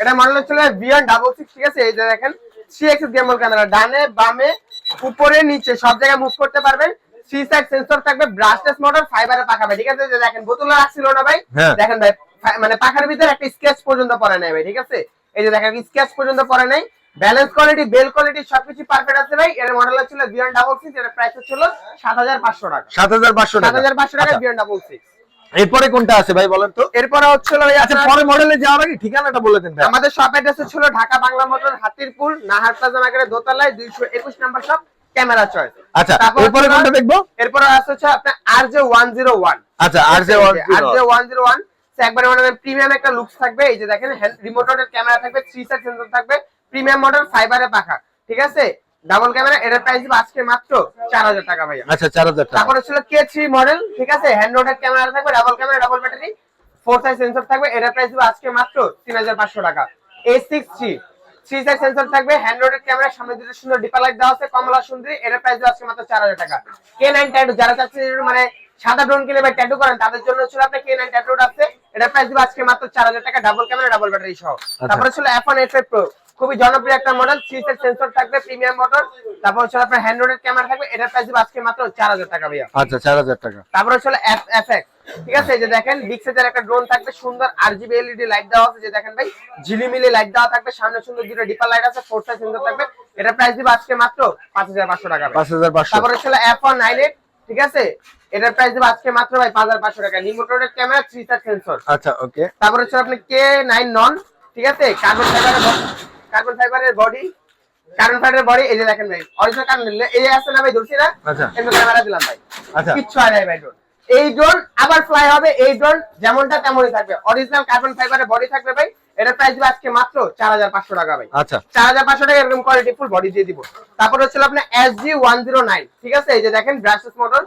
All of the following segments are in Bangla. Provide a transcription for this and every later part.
এটা মডেল হচ্ছে বিয়ন ডাবল সিক্স ঠিক আছে? এই যে দেখেন থ্রি এক্স গেমবল ক্যামেরা ডানে বামে উপরে নিচে সব জায়গায় মুভ করতে পারবেন। থ্রি সাইড সেন্সর থাকবে ব্রাশলেস মোটর ফাইবারে ভাই ঠিক আছে? যে দেখেন বোতলে রাখছিল না ভাই? হ্যাঁ। দেখেন ভাই মানে পাখার ভিতরে একটা স্কেচ পর্যন্ত পরে নাই ভাই ঠিক আছে? এই যে দেখেন স্কেচ পর্যন্ত পরে নাই। ব্যালেন্স কোয়ালিটি বেল কোয়ালিটি সবকিছু পারফেক্ট আছে ভাই। এর মডেল হচ্ছিল বিয়ন ডাবল সিক্স এর প্রাইস হচ্ছিল সাত হাজার পাঁচশো টাকা। সাত হাজার পাঁচশো সাত টাকা হাজার পাঁচশো টাকা বিয়ন ডাবল সিক্স এরপরে কোনটা আছে ভাই বলেন তো? এরপরে হচ্ছে আচ্ছা পরে মডেলে যাওয়ার আগে ঠিকানাটা বলে দেন আমাদের শপ অ্যাড্রেস ছিল ঢাকা বাংলা মোটর হাতিরপুর নাহার প্লাজা মার্কেটের দোতলায় দুইশো একুশ নাম্বার শপ ক্যামেরা চয়েস আচ্ছা তারপর এরপরে কোনটা দেখব? এরপরে আছে হচ্ছে আপনার R J one zero one আচ্ছা আর যে R J one zero one একবারে মানে প্রিমিয়াম একটা লুকস থাকবে এই যে দেখেন রিমোটের ক্যামেরা থাকবে থ্রি সাইড সেন্সর থাকবে প্রিমিয়াম মডেল ফাইবারে পাখা। ঠিক আছে? ডাবল ক্যামেরা এটার প্রাইস আজকে মাত্র চার হাজার টাকা ভাইয়া। আচ্ছা চার হাজার টাকা। তারপরে ছিল কে থ্রি মডেল ঠিক আছে? হ্যান্ড রোডের ক্যামেরা থাকবে double camera double battery four size sensor থাকবে এটার প্রাইস দিব আজকে মাত্র তিন হাজার পাঁচশো টাকা। A six three three size sensor থাকবে হ্যান্ড রোডের ক্যামেরা সামনে দুটো সুন্দর ডিপা লাইট দেওয়া আছে কমলা সুন্দরী এটার প্রাইস আজকে মাত্র চার হাজার টাকা। কে নাইন ট্যাটু যারা চাচ্ছে মানে সাদা ড্রোন কিনে বা ট্যাটু করেন তাদের জন্য ছিল আপনার কে নাইন ট্যাটু আছে। এটার প্রাইস হবে আজকে মাত্র চার হাজার টাকা ডাবল ক্যামেরা ডাবল ব্যাটারি সহ। তারপরে ছিল এফ ওয়ান এফ প্রো খুবই জনপ্রিয় একটা মডেল থ্রি সাইড সেন্সর থাকবে প্রিমিয়াম মোটর তারপর হচ্ছে আপনার হ্যান্ড রোডের ক্যামেরা থাকবে এটার প্রাইস হবে আজকে মাত্র চার হাজার টাকা ভাইয়া। আচ্ছা চার হাজার টাকা। তারপরে হচ্ছে এফ এফএক্স ঠিক আছে এই যে দেখেন বিগ সাইজের একটা ড্রোন থাকবে সুন্দর আরজিবি এলইডি লাইট দেওয়া আছে যে দেখেন ভাই ঝিলিমিলি লাইট দেওয়া থাকবে সামনে সুন্দর দুটো ডিপার লাইট আছে ফোর সাইজ সুন্দর থাকবে। এটা প্রাইস দিবে আজকে মাত্র পাঁচ হাজার পাঁচশো টাকা পাঁচ হাজার পাঁচশো। তারপরে হচ্ছে এফ ওয়ান নাইন এইট ঠিক আছে এটার প্রাইস দিবে আজকে মাত্র ভাই পাঁচ হাজার পাঁচশো টাকা। নিমোটোরের ক্যামেরা থ্রি সাইড সেন্সর আচ্ছা ওকে তারপরে হচ্ছে আপনি কে নাইন নন ঠিক আছে? কার্বন ফাইবারের কার্বন ফাইবারের বডি কার্বন ফাইবারের বডি এই যে দেখেন ভাই অরিজিনাল কার্বন এই আছে না ভাই ধরছি না? আচ্ছা। কিন্তু ক্যামেরা দিলাম ভাই। আচ্ছা। কিচ্ছু হয় নাই ভাই ড্রোন এই ড্রোন আবার ফ্লাই হবে এই ড্রোন যেমনটা তেমনই থাকবে। অরিজিনাল কার্বন ফাইবারের বডি থাকবে ভাই এটার প্রাইস দিবে আজকে মাত্র চার হাজার পাঁচশো টাকা ভাই। আচ্ছা। চার হাজার পাঁচশো টাকা এরকম কোয়ালিটি ফুল বডি দিয়ে দিব। তারপর হচ্ছে আপনার S G one zero nine ঠিক আছে? এই যে দেখেন ব্রাশেস মোটর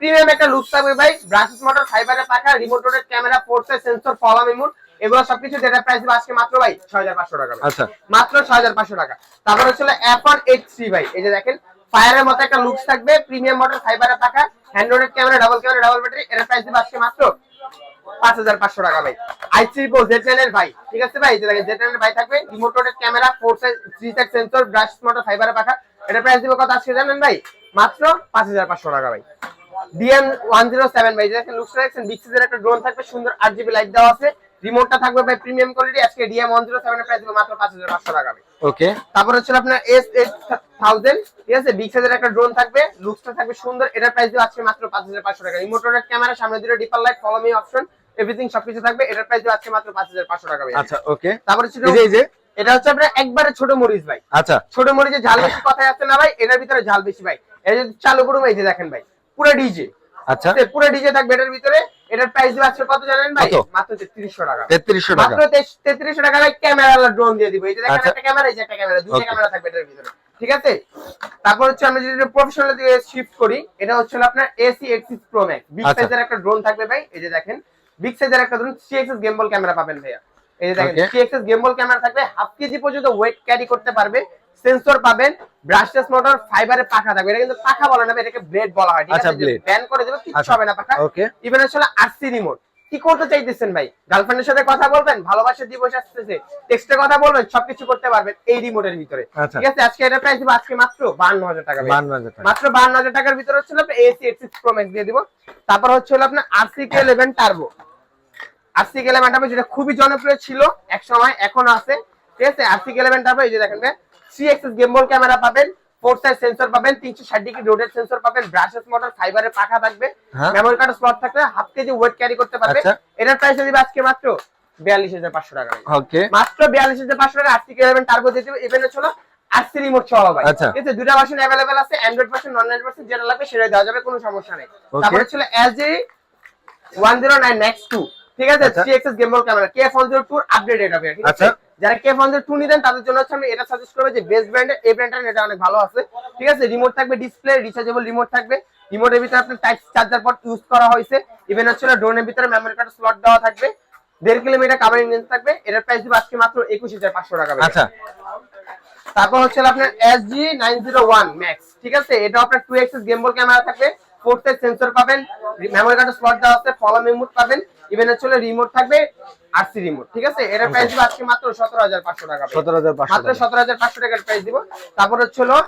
প্রিমিয়াম একটা লুক থাকবে ভাই। ব্রাশেস মোটর ফাইবারের পাখা রিমোটের ক্যামেরা ফোর্সে সেন্সর ফলা মেমোর এগুলো সবকিছু যেটা প্রাইস দিবে আজকে মাত্র ভাই ছয় হাজার পাঁচশো টাকা আচ্ছা। মাত্র ছয় হাজার পাঁচশো টাকা। তারপর হচ্ছে ওয়ান এইট থ্রি ভাই। এই যে দেখেন ফায়ারের মতো একটা লুকস থাকবে প্রিমিয়াম মডেল ফাইবারের পাখা android camera double camera double battery এর প্রাইস দিবে আজকে মাত্র পাঁচ হাজার পাঁচশো টাকা ভাই। আই থ্রি প্রো জেড এর ভাই ঠিক আছে ভাই? এই যে দেখেন জেড এর ভাই থাকবে রিমোটের camera four size three sensor brush motor ফাইবারের পাখা এটা প্রাইস দিবে কত আজকে জানেন ভাই? মাত্র পাঁচ হাজার পাঁচশো টাকা ভাই। ডিএম ওয়ান জিরো সেভেন ভাই দেখেন লুকস দেখছেন বিগ একটা ড্রোন থাকবে সুন্দর আট জিবি লাইট দেওয়া আছে। রিমোটটা থাকবে ভাই প্রিমিয়াম কোয়ালিটি আজকে DM one zero seven price দিবে মাত্র পাঁচ হাজার পাঁচশো টাকা ওকে তারপর হচ্ছে আপনার এস এইট থাউজেন্ড ঠিক আছে? বিগ সাইজের একটা ড্রোন থাকবে লুকসটা থাকবে সুন্দর এটার প্রাইস দিবে আজকে মাত্র পাঁচ হাজার পাঁচশো টাকা। রিমোটের ক্যামেরা সামনে দুটো dipper light follow me option everything সবকিছু থাকবে এটার প্রাইস দিবে আজকে মাত্র পাঁচ হাজার পাঁচশো টাকা আচ্ছা ওকে তারপর হচ্ছে এই যে এটা হচ্ছে আপনার একবারে ছোট মরিচ ভাই। আচ্ছা। ছোট মরিচে ঝাল বেশি কথায় আছে না ভাই এটার ভিতরে ঝাল বেশি ভাই। এটা যদি চালু করুন এই যে দেখেন ভাই। পুরো ডিজে আচ্ছা। পুরো ডিজে থাকবে এটার ভিতরে। এটার প্রাইস দিবে আজকে কত জানেন ভাই? মাত্র তেত্রিশশো টাকা। তেত্রিশশো টাকা। মাত্র তেত্রিশশো টাকা ভাই ক্যামেরা ড্রোন দিয়ে দিব। এই যে দেখেন আচ্ছা। একটা ক্যামেরা এই যে একটা ক্যামেরা ক্যামেরা থাকবে এটার ভিতরে। ঠিক আছে? তারপর হচ্ছে আমরা যদি প্রফেশনাল দিকে শিফট করি এটা হচ্ছে আপনার AC axis pro max big আচ্ছা। সাইজের একটা ড্রোন থাকবে ভাই। এই যে দেখেন বিগ সাইজের একটা ড্রোন সিএক্সএস গেমবল ক্যামেরা পাবেন ভাইয়া। এই যে দেখেন. সিএক্সএস গেমবল ক্যামেরা থাকবে হাফ কেজি পর্যন্ত ওয়েট ক্যারি করতে পারবে। সেন্সর পাবেন ব্রাশলেস মোটর ফাইবারের পাখা থাকবে। এটা কিন্তু পাখা বলে না এটাকে ব্লেড বলা হয় ঠিক আচ্ছা, আছে। ব্যান করে দেবে কিছু আচ্ছা। হবে না পাখা। ওকে ইভেন হচ্ছে আরসি রিমোট কি করতে চাইতেছেন ভাই? গার্লফ্রেন্ডের সাথে কথা বলবেন ভালোবাসা দিবস আসতেছে টেক্সটে কথা বলবেন সবকিছু করতে পারবেন এই রিমোটের ভিতরে। আচ্ছা। ঠিক আছে? আজকে এটা প্রাইস দিব আজকে মাত্র বান্ন হাজার টাকা ভাই। বান্ন হাজার টাকা। মাত্র বান্ন হাজার টাকার ভিতরে হচ্ছে AC eight six pro max দিয়ে দিব। তারপর হচ্ছে হলো আপনার RC K eleven turbo RC K eleven turbo যেটা খুবই জনপ্রিয় ছিল এক সময় এখনও আছে। ঠিক আছে? আরসি কে ইলেভেন টার্বো এই যে দেখেন থ্রি এক্সেস গেমবল ক্যামেরা পাবেন ফোর সাইজ সেন্সর পাবেন তিনশো ষাট ডিগ্রি রোডের সেন্সর পাবেন ব্রাশেস মোটর ফাইবারের পাখা থাকবে। মেমোরি কার্ড স্লট থাকবে হাফ কেজি ওয়েট ক্যারি করতে পারবে আচ্ছা। এটার প্রাইস দিবে আজকে মাত্র বিয়াল্লিশ হাজার পাঁচশো টাকা ওকে মাত্র বিয়াল্লিশ হাজার পাঁচশো টাকা আরসি কে ইলেভেন টার্বো দিয়ে দিবে ইভেন হচ্ছে রিমোট সহ ভাই আচ্ছা। ঠিক আছে দুটা ভার্সন অ্যাভেলেবেল আছে অ্যান্ড্রয়েড ভার্সন নন অ্যান্ড্রয়েড যেটা লাগবে সেটা দেওয়া যাবে কোনো সমস্যা নেই তারপরে ছিল LG one zero nine max two ঠিক আছে আচ্ছা। থ্রি এক্সএস গেমবল ক্যামেরা কে ফোন জিরো টু আপডেটেড হবে ঠিক আছে আচ্ছা। যারা কে ফোন টু নিতেন তাদের জন্য হচ্ছে আমি এটা সাজেস্ট করব যে বেস্ট ব্র্যান্ডের এই ব্র্যান্ডটা এটা অনেক ভালো আছে। ঠিক আছে? রিমোট থাকবে ডিসপ্লে রিচার্জেবল রিমোট থাকবে। রিমোটের ভিতরে আপনার টাইপ চার্জার পট ইউজ করা হয়েছে। ইভেন হচ্ছে ড্রোনের ভিতরে মেমোরি কার্ড স্লট দেওয়া থাকবে। দেড় কিলোমিটার কাভারিং রেঞ্জ থাকবে। এটার প্রাইস দিবে আজকে মাত্র একুশ হাজার পাঁচশো টাকা আচ্ছা। তারপর হচ্ছে আপনার S G nine zero one max ঠিক আছে? এটা আপনার টু এক্সেস গেমবল ক্যামেরা থাকবে। ফোর সাইড সেন্সর পাবেন। মেমোরি কার্ডের স্লট দেওয়া আছে। ফলো মেমোট পাবেন। ইভেন হচ্ছে রিমোট থাকবে। আরসি রিমোট ঠিক আছে? এর প্রাইস দিব আজকে মাত্র সতেরো হাজার পাঁচশো টাকা সতেরো হাজার পাঁচশো মাত্র সতেরো হাজার পাঁচশো টাকার প্রাইস দিব। তারপর হচ্ছে হলো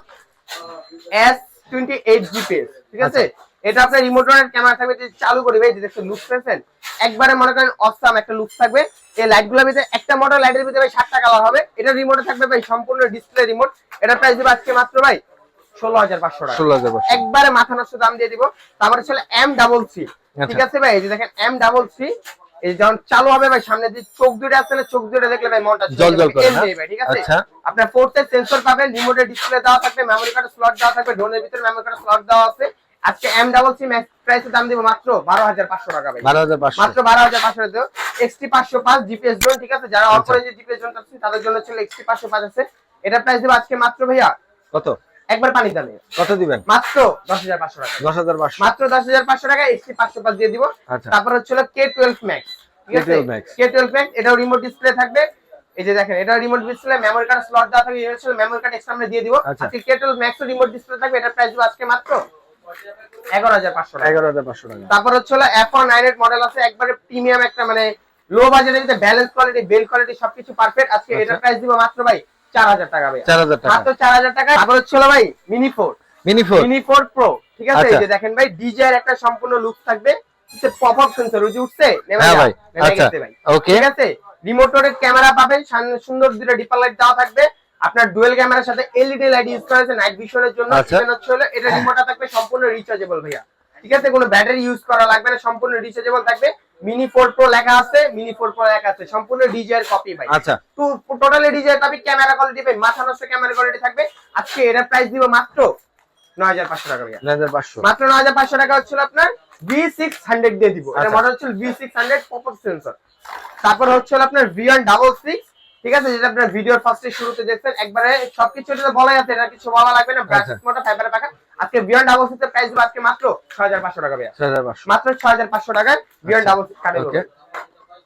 এস টোয়েন্টি এইট জিপিএস ঠিক আছে? এটা আপনার রিমোট ক্যামেরা থাকবে যদি চালু করি ভাই দেখছেন লুক পেয়েছেন একবারে মনে করেন অসাম একটা লুক থাকবে। এই লাইটগুলোর ভিতরে একটা মডেল লাইটের ভিতরে ভাই সাতটা কালার হবে। এটা রিমোটে থাকবে ভাই সম্পূর্ণ ডিসপ্লে রিমোট এটা প্রাইস দিব আজকে মাত্র ভাই ষোলো হাজার পাঁচশো টাকা। ষোলো হাজার পাঁচশো। একবারে মাথা নষ্ট দাম দিয়ে দিব। তারপরে ছিল এম ডাবল সি আচ্ছা। ঠিক আছে ভাই? এই যে দেখেন এম ডাবল সি এই যখন চালু হবে ভাই সামনে যে চোখ দুটো আছে না চোখ দুটো দেখলে ভাই মনটা জল জল করে, ভাই, ঠিক আছে? আচ্ছা। আপনার ফোর্থের সেন্সর পাবেন রিমোটের ডিসপ্লে দেওয়া থাকবে মেমোরি স্লট দেওয়া থাকবে ড্রোনের ভিতরে মেমোরি স্লট দেওয়া আছে। আজকে এম ডাবল সি ম্যাক্স প্রাইসের দাম দিব মাত্র বারো হাজার পাঁচশো টাকা ভাই। মাত্র এক্সটি জিপিএস ঠিক আছে? যারা আচ্ছা। অপরেঞ্জে জিপিএস আছে তাদের জন্য ছিল এক্সটি আছে। এটা প্রাইস দেবো আজকে মাত্র ভাইয়া কত? একবার পানি দামে কত দিবেন? মাত্র দশ হাজার পাঁচশো টাকা। দশ হাজার পাঁচশো। মাত্র দশ হাজার পাঁচশো টাকা এক্সটি পাঁচশো পাঁচ দিয়ে দিব। আচ্ছা। তারপর হচ্ছে কে টুয়েলভ ম্যাক্স ঠিক আছে? K12 কে টুয়েলভ ম্যাক্স এটাও রিমোট ডিসপ্লে থাকবে। এই যে দেখেন এটা remote display memory card slot দেওয়া থাকবে এটা হচ্ছে মেমোরি কার্ড এক্সট্রা আমরা দিয়ে দিব। আচ্ছা। আজকে K twelve max remote display থাকবে এটা প্রাইস দিব আজকে মাত্র এগারো হাজার পাঁচশো টাকা। এগারো হাজার পাঁচশো টাকা। তারপর হচ্ছে হলো এফ নাইন এইট মডেল আছে একবারে প্রিমিয়াম একটা মানে লো বাজেটের ভিতরে ব্যালেন্স কোয়ালিটি বেল কোয়ালিটি সবকিছু পারফেক্ট আজকে আচ্ছা। এটার প্রাইস দিব মাত্র ভাই চার হাজার টাকা ভাই চার হাজার টাকা। মাত্র চার হাজার টাকা তারপর হচ্ছে ভাই mini four mini four mini four pro ঠিক আছে? এই আচ্ছা। যে দেখেন ভাই ডিজাইন একটা সম্পূর্ণ লুক থাকবে। পপ আপ সেন্সর ওই যে উঠছে? হ্যাঁ ভাই আচ্ছা। ওকে ঠিক আছে? রিমোটের ক্যামেরা পাবেন সুন্দর দুটো ডিপার লাইট দেওয়া থাকবে। আপনার ডুয়েল ক্যামেরার সাথে এলইডি লাইট ইউজ করা হয়েছে নাইট ভিশনের জন্য। আচ্ছা। হচ্ছে হলো এটা রিমোটটা থাকবে সম্পূর্ণ রিচার্জেবল ভাইয়া। ঠিক আছে? কোনো ব্যাটারি ইউজ করা লাগবে না সম্পূর্ণ রিচার্জেবল থাকবে। মিনি প্রো লেখা আছে মিনি ফোর প্রো লেখা আছে সম্পূর্ণ ডিজাইন কপি ভাই। আচ্ছা। টোটালি ডিজাইন ক্যামেরা কোয়ালিটি ভাই মাথা নষ্ট ক্যামেরা কোয়ালিটি থাকবে। আজকে এটার প্রাইস দিব মাত্র নয় হাজার পাঁচশো টাকা ভাইয়া। নয় হাজার পাঁচশো। মাত্র নয় হাজার পাঁচশো টাকা হচ্ছিল আপনার ভি সিক্স হান্ড্রেড দিয়ে দিব। এটা আচ্ছা। মডেল হচ্ছে V six hundred pop sensor তারপর হচ্ছে আপনার ভি ওয়ান ডাবল সিক্স ঠিক আছে? যেটা আপনার ভিডিওর ফার্স্টে শুরুতে দেখছেন একবারে সবকিছু এটা বলাই আছে এটা কিছু বলা লাগবে না ব্রাশ আচ্ছা। মোটা ফাইবারে পাকা আজকে ওয়ান ডাবল এর প্রাইস দিব আজকে মাত্র ছয় হাজার পাঁচশো টাকা ভাইয়া। ছয় হাজার পাঁচশো। মাত্র ছয় হাজার পাঁচশো টাকায় ভি ওয়ান আচ্ছা। ডাবল সিক্স কাটে ওকে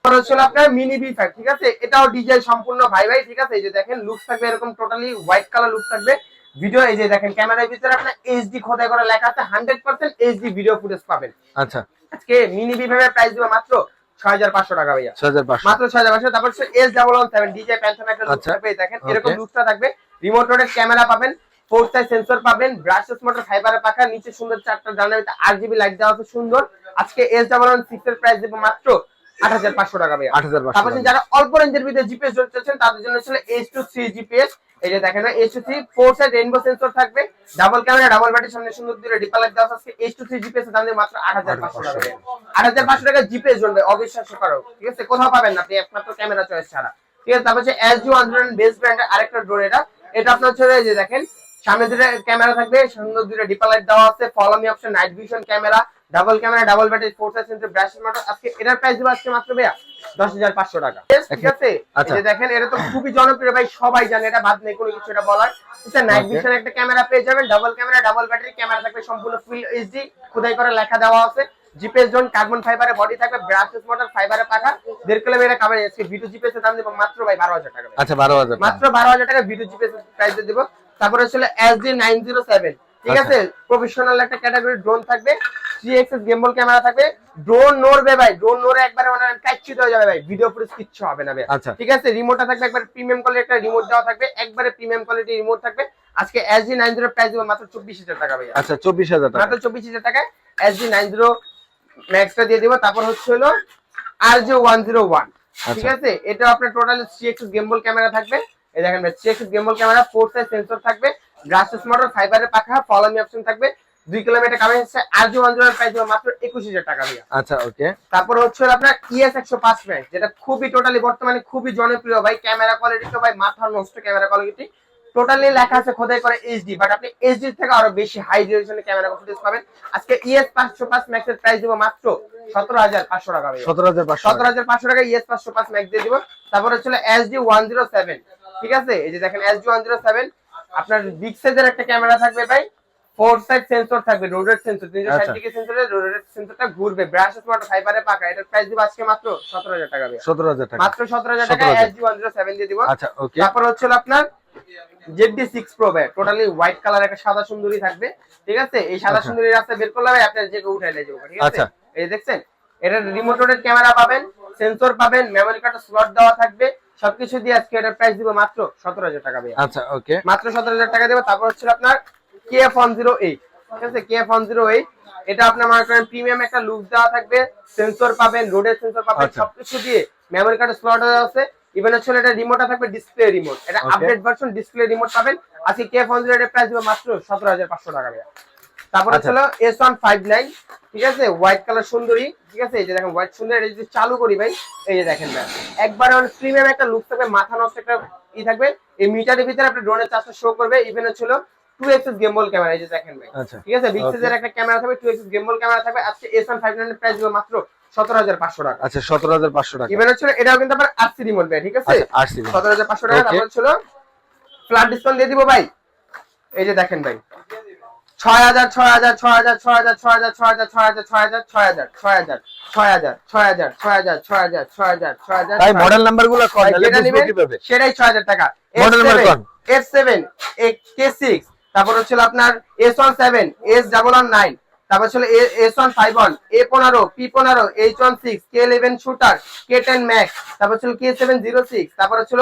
তারপর হচ্ছে হলো আপনার মিনি বি ফাইভ ঠিক আছে? এটাও ডিজাইন সম্পূর্ণ ভাই ভাই ঠিক আছে? এই যে দেখেন লুক থাকবে এরকম টোটালি হোয়াইট কালার লুক থাকবে। ভিডিও এই যে দেখেন ক্যামেরার ভিতরে আপনার এইচডি খোদাই করে লেখা আছে hundred percent HD video footage পাবেন। আচ্ছা। আজকে মিনি বি ফাইভের প্রাইস দিব মাত্র ছয় হাজার পাঁচশো টাকা ভাইয়া। ছয় হাজার পাঁচশো। মাত্র ছয় হাজার পাঁচশো তারপর S double one seven DJ প্যান্থন একটা লুক। থাকবে দেখেন এরকম লুকটা থাকবে। রিমোট রোডের ক্যামেরা পাবেন। ফোর সাইজ সেন্সর পাবেন ব্রাশেস মোটর ফাইবারের পাখা নিচে সুন্দর চারটা জানার ভিতরে আট জিবি লাইট দেওয়া আছে সুন্দর। আজকে এস ডাবল ওয়ান সিক্স এর প্রাইস দেবো মাত্র আট হাজার পাঁচশো টাকা ভাইয়া। আট হাজার পাঁচশো যারা অল্প রেঞ্জের ভিতরে জিপিএস তাদের জন্য ছিল এইচ টু থ্রি জিপিএস এই যে দেখেন H two three four side rainbow sensor থাকবে। ডাবল ক্যামেরা ডাবল ব্যাটারির সামনে সুন্দর লাইট দেওয়া আছে। এইচ টু থ্রি জিপিএস দাম দিয়ে মাত্র আট হাজার পাঁচশো টাকা আট হাজার পাঁচশো। টাকা জিপিএস জোন ভাই অবিশ্বাস্য করো ঠিক আছে কোথাও পাবেন না আপনি একমাত্র ক্যামেরা চয়েস ছাড়া। ঠিক আছে তারপর হচ্ছে এস জি ওয়ান বেস ব্র্যান্ডের আরেকটা ড্রোন এটা। এটা আপনার হচ্ছে যে দেখেন সামনে দুটো ক্যামেরা থাকবে সুন্দর দুটো ডিপার লাইট দেওয়া আছে follow me option night vision camera double camera double battery four size sensor ব্রাশের motor আজকে এটার প্রাইস দিব আজকে মাত্র ভাইয়া দশ হাজার পাঁচশো টাকা। ঠিক আছে? এই আচ্ছা। দেখেন এটা তো খুবই জনপ্রিয় ভাই সবাই জানে এটা বাদ নেই কোনো কিছু এটা বলার। নাইট ভিশন একটা ক্যামেরা পেয়ে যাবেন double camera double battery camera থাকবে সম্পূর্ণ ফুল এইচডি খোদাই করে লেখা দেওয়া আছে। জিপিএস জোন কার্বন ফাইবারে বডি থাকবে ব্রাশেস মোটর ফাইবারে পাখা। দেড় কিলোমিটার কাভার আজকে ভিডিও জিপিএস এর দাম দেবো মাত্র ভাই বারো হাজার টাকা। আচ্ছা বারো হাজার মাত্র বারো হাজার টাকা ভিডিও জিপিএস প্রাইস দিব। তারপরে ছিল S D nine zero seven ঠিক আচ্ছা। আছে? প্রফেশনাল একটা ক্যাটাগরি ড্রোন থাকবে। থ্রি এক্সএস গেমবল ক্যামেরা থাকবে। ড্রোন নড়বে ভাই। ড্রোন নড়ে একবারে মানে কাচ্ছিত হয়ে যাবে ভাই। ভিডিও ফুটেজ কিচ্ছু হবে না ভাই। আচ্ছা। ঠিক আছে? রিমোটটা থাকবে একবার প্রিমিয়াম কোয়ালিটি একটা রিমোট দেওয়া থাকবে। একবারে প্রিমিয়াম কোয়ালিটি রিমোট থাকবে। আজকে S G nine zero price দিব মাত্র চব্বিশ হাজার টাকা ভাই আচ্ছা চব্বিশ হাজার টাকা। মাত্র চব্বিশ হাজার টাকায় এস জি নাইন জিরো ম্যাক্সটা দিয়ে দিব। তারপর হচ্ছে হলো আর জি ওয়ান জিরো ওয়ান ঠিক। আছে? এটা আপনার total three X gimbal camera থাকবে। এই দেখেন three gimbal camera four size sensor থাকবে গ্রাসেস মোটর ফাইবারের পাখা ফলো মি অপশন থাকবে। দুই কিলোমিটার কাভার হচ্ছে R G one zero price দিব মাত্র একুশ হাজার টাকা দিয়ে আচ্ছা ওকে তারপর হচ্ছে আপনার ইএস একশো পাঁচ ম্যাক্স যেটা খুবই টোটালি বর্তমানে খুবই জনপ্রিয় ভাই ক্যামেরা কোয়ালিটি তো ভাই মাথা নষ্ট ক্যামেরা কোয়ালিটি টোটালি লেখা আছে খোদাই করে এইচডি বাট আপনি এইচডি থেকে আরও বেশি হাই রেজলিউশনের ক্যামেরা ফুটেজ পাবেন। আজকে ইএস পাঁচশো পাঁচ ম্যাক্স এর প্রাইস দিব মাত্র সতেরো হাজার পাঁচশো টাকা ভাই সতেরো হাজার পাঁচশো। সতেরো হাজার পাঁচশো টাকা ইএস পাঁচশো পাঁচ ম্যাক্স দিয়ে দিব। তারপর হচ্ছে এসডি ওয়ান জিরো সেভেন ঠিক আছে? এই যে দেখেন এসডি ওয়ান জিরো সেভেন আপনার বিগ সাইজের একটা ক্যামেরা থাকবে ভাই। ফোর সাইড সেন্সর থাকবে রোডের সেন্সর তিনশো ষাট আচ্ছা। ডিগ্রি সেন্সরে রোডের সেন্সরটা ঘুরবে। ব্রাশ স্মার্ট ফাইবারে পাকা। এটার প্রাইস দিব আজকে মাত্র সতেরো হাজার টাকা সতেরো হাজার টাকা। মাত্র সতেরো হাজার টাকা 17,000 এসডি ওয়ান জিরো সেভেন দিয়ে দিব। আচ্ছা ওকে তারপর হচ্ছে আপনার জেডডি সিক্স প্রো ভাই টোটালি হোয়াইট কালার একটা সাদা সুন্দরী থাকবে। ঠিক আছে? এই সাদা আচ্ছা। সুন্দরী রাস্তা বের করলে ভাই আপনার যে কেউ উঠাই নিয়ে যাব। ঠিক আছে? আচ্ছা। এই দেখছেন? এটা রিমোট ক্যামেরা পাবেন সেন্সর পাবেন মেমোরি কার্ডের স্লট দেওয়া থাকবে। সবকিছু দিয়ে আজকে এটার প্রাইস দিব মাত্র সতেরো হাজার টাকা ভাইয়া। আচ্ছা ওকে মাত্র সতেরো হাজার টাকা দেবো তারপর হচ্ছে আপনার K F one zero eight ঠিক আছে K F one zero eight এটা আপনার মনে করেন প্রিমিয়াম একটা লুক দেওয়া থাকবে সেন্সর পাবেন রোডের সেন্সর পাবেন আচ্ছা। সবকিছু দিয়ে মেমোরি কার্ডের স্লট আছে। ইভেন হচ্ছে এটা রিমোটটা থাকবে ডিসপ্লে রিমোট এটা. আপডেট ভার্সন ডিসপ্লে রিমোট পাবেন। আজকে কে এফ ওয়ান জিরো এর প্রাইস দিব মাত্র সতেরো হাজার পাঁচশো টাকা ভাইয়া। তারপর আচ্ছা। হলো এস ওয়ান ফাইভ নাইন ঠিক আছে? হোয়াইট কালার সুন্দরী ঠিক আছে? এই যে দেখেন হোয়াইট সুন্দর এটা যদি চালু করি ভাই এই যে দেখেন ভাই একবার প্রিমিয়াম একটা লুক থাকবে মাথা নষ্ট একটা ই থাকবে। এই মিটারের ভিতরে আপনি ড্রোনের চার্জটা শো করবে। ইভেন হচ্ছিল টু গেমবল ক্যামেরা এই যে দেখেন ভাই। আচ্ছা। ঠিক আছে? বিগ সাইজের একটা ক্যামেরা থাকবে টু গেমবল ক্যামেরা থাকবে। আজকে এস ওয়ান ফাইভ নাইনের প্রাইস দিব মাত্র সতেরো হাজার পাঁচশো টাকা। আচ্ছা সতেরো হাজার পাঁচশো টাকা। ইভেন হচ্ছিল এটাও কিন্তু আবার আরসি রিমোট ভাই ঠিক আছে? আচ্ছা সতেরো হাজার পাঁচশো টাকা তারপর ছিল ফ্ল্যাট ডিসকাউন্ট দিয়ে দিব ভাই। এই যে দেখেন ভাই। ছয় হাজার ছয় হাজার ছয় হাজার ছয় হাজার ছয় হাজার ছয় হাজার ছয় হাজার ছয় হাজার ছয় হাজার ছয় হাজার ছয় হাজার ছয় হাজার ছয় হাজার ছয় হাজার ছয় হাজার ছয় হাজার তাই মডেল নাম্বারগুলো ভাই, তাহলে যেটা নেবেন, সেটাই ছয় হাজার টাকা Model number কোন? এফ সেভেন কে সিক্স তারপর হচ্ছিল আপনার S one seven S double one nine তারপর ছিল S one five one A পনেরো পি পনেরো H one six K eleven shooter K ten max তারপর ছিল কে সেভেন জিরো সিক্স তারপর ছিল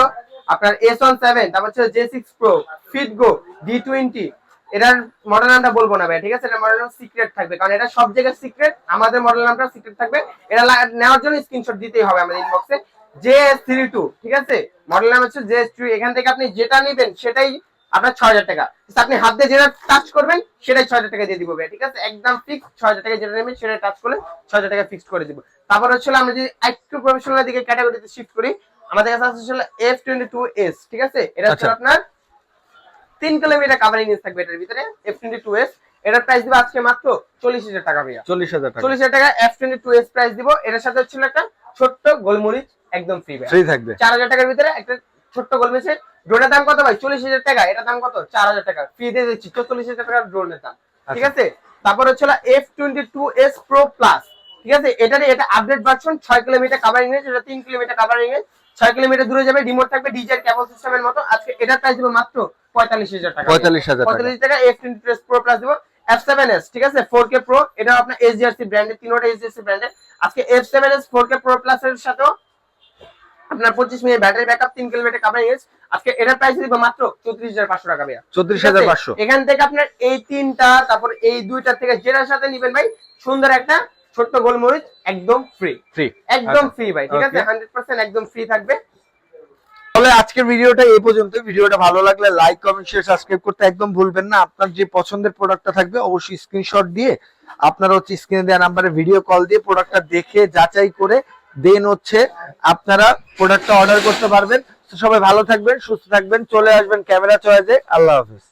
আপনার এস ওয়ান সেভেন তারপর ছিল J six pro fit go D twenty এটার মডেল নামটা বলব না ভাই ঠিক আছে? এটা মডেল নাম সিক্রেট থাকবে কারণ এটা সব জায়গায় সিক্রেট আমাদের মডেল নামটা সিক্রেট থাকবে। এটা নেওয়ার জন্য স্ক্রিনশট দিতেই হবে আমাদের ইনবক্সে জে থ্রি টু ঠিক আছে? মডেল নাম হচ্ছে জে থ্রি এখান থেকে আপনি যেটা নেবেন সেটাই আপনার ছয় হাজার টাকা। আপনি হাত দিয়ে যেটা টাচ করবেন সেটাই ছয় হাজার টাকা দিয়ে দিব ভাই ঠিক আছে? একদম ফিক্স ছয় হাজার টাকা যেটা নেবেন সেটা টাচ করলে ছয় হাজার টাকা ফিক্স করে দিব। তারপর হচ্ছে আমরা যদি একটু প্রফেশনাল দিকে ক্যাটাগরিতে শিফট করি আমাদের কাছে হচ্ছে এফ টোয়েন্টি টু এস ঠিক আছে? এটা হচ্ছে আচ্ছা। আপনার তিন কিলোমিটার কাভারিং থাকবে এটার ভিতরে এফ টোয়েন্টি টু এস এটার প্রাইস দিব আজকে মাত্র চল্লিশ হাজার টাকা ভাইয়া। চল্লিশ হাজার টাকা। চল্লিশ হাজার টাকা F twenty two S price দিব। এটার সাথে হচ্ছিল একটা ছোট্ট গোলমরিচ একদম ফ্রি ফ্রি থাকবে। চার হাজার টাকার ভিতরে একটা ছোট্ট গোলমরিচের ড্রোনের দাম কত ভাই? চল্লিশ হাজার টাকা। এটার দাম কত? চার হাজার টাকা। ফ্রি দিয়ে দিচ্ছি। চল্লিশ হাজার টাকার ড্রোনের দাম। ঠিক আছে? তারপর হচ্ছে F twenty two S pro plus ঠিক আছে? এটারই এটা আপডেট ভার্সন ছয় কিলোমিটার কাভারিং রেঞ্জ এটা তিন কিলোমিটার কাভারিং রেঞ্জ ছয় কিলোমিটার দূরে যাবে রিমোট থাকবে ডিজাইন কেবল সিস্টেমের মতো। আজকে এটার প্রাইস দিব মাত্র পঁয়তাল্লিশ হাজার টাকা। পঁয়তাল্লিশ হাজার টাকা। পঁয়তাল্লিশ টাকা F twenty two S pro plus দিব। এফ সেভেন এস ঠিক আছে? ফোর কে প্রো এটা আপনার এসডিআরসি ব্র্যান্ডের তিনোটা এসডিআরসি ব্র্যান্ডের আজকে F seven S four K pro plus এর সাথেও আপনার পঁচিশ মিনিট ব্যাটারি ব্যাকআপ তিন কিলোমিটার কাভারিং আজকে এটার প্রাইস দিব মাত্র চৌত্রিশ হাজার পাঁচশো টাকা ভাইয়া। চৌত্রিশ হাজার পাঁচশো। এখান থেকে আপনার এই তিনটা তারপর এই দুইটা থেকে যেটার সাথে নিবেন ভাই সুন্দর একটা ছোট্ট গোলমরিচ একদম ফ্রি ফ্রি একদম ফ্রি ভাই ঠিক আছে? আচ্ছা। হান্ড্রেড পার্সেন্ট একদম ফ্রি থাকবে। তাহলে আজকের ভিডিওটা এই পর্যন্ত। ভিডিওটা ভালো লাগলে লাইক কমেন্ট শেয়ার সাবস্ক্রাইব করতে একদম ভুলবেন না। আপনার যে পছন্দের প্রোডাক্টটা থাকবে অবশ্যই স্ক্রিনশট দিয়ে আপনারা হচ্ছে স্ক্রিনে দেওয়া নাম্বারে ভিডিও কল দিয়ে প্রোডাক্টটা দেখে, যাচাই করে দেন হচ্ছে আপনারা প্রোডাক্টটা অর্ডার করতে পারবেন। সবাই ভালো থাকবেন, সুস্থ থাকবেন, চলে আসবেন ক্যামেরা চয়েজে আল্লাহ হাফেজ।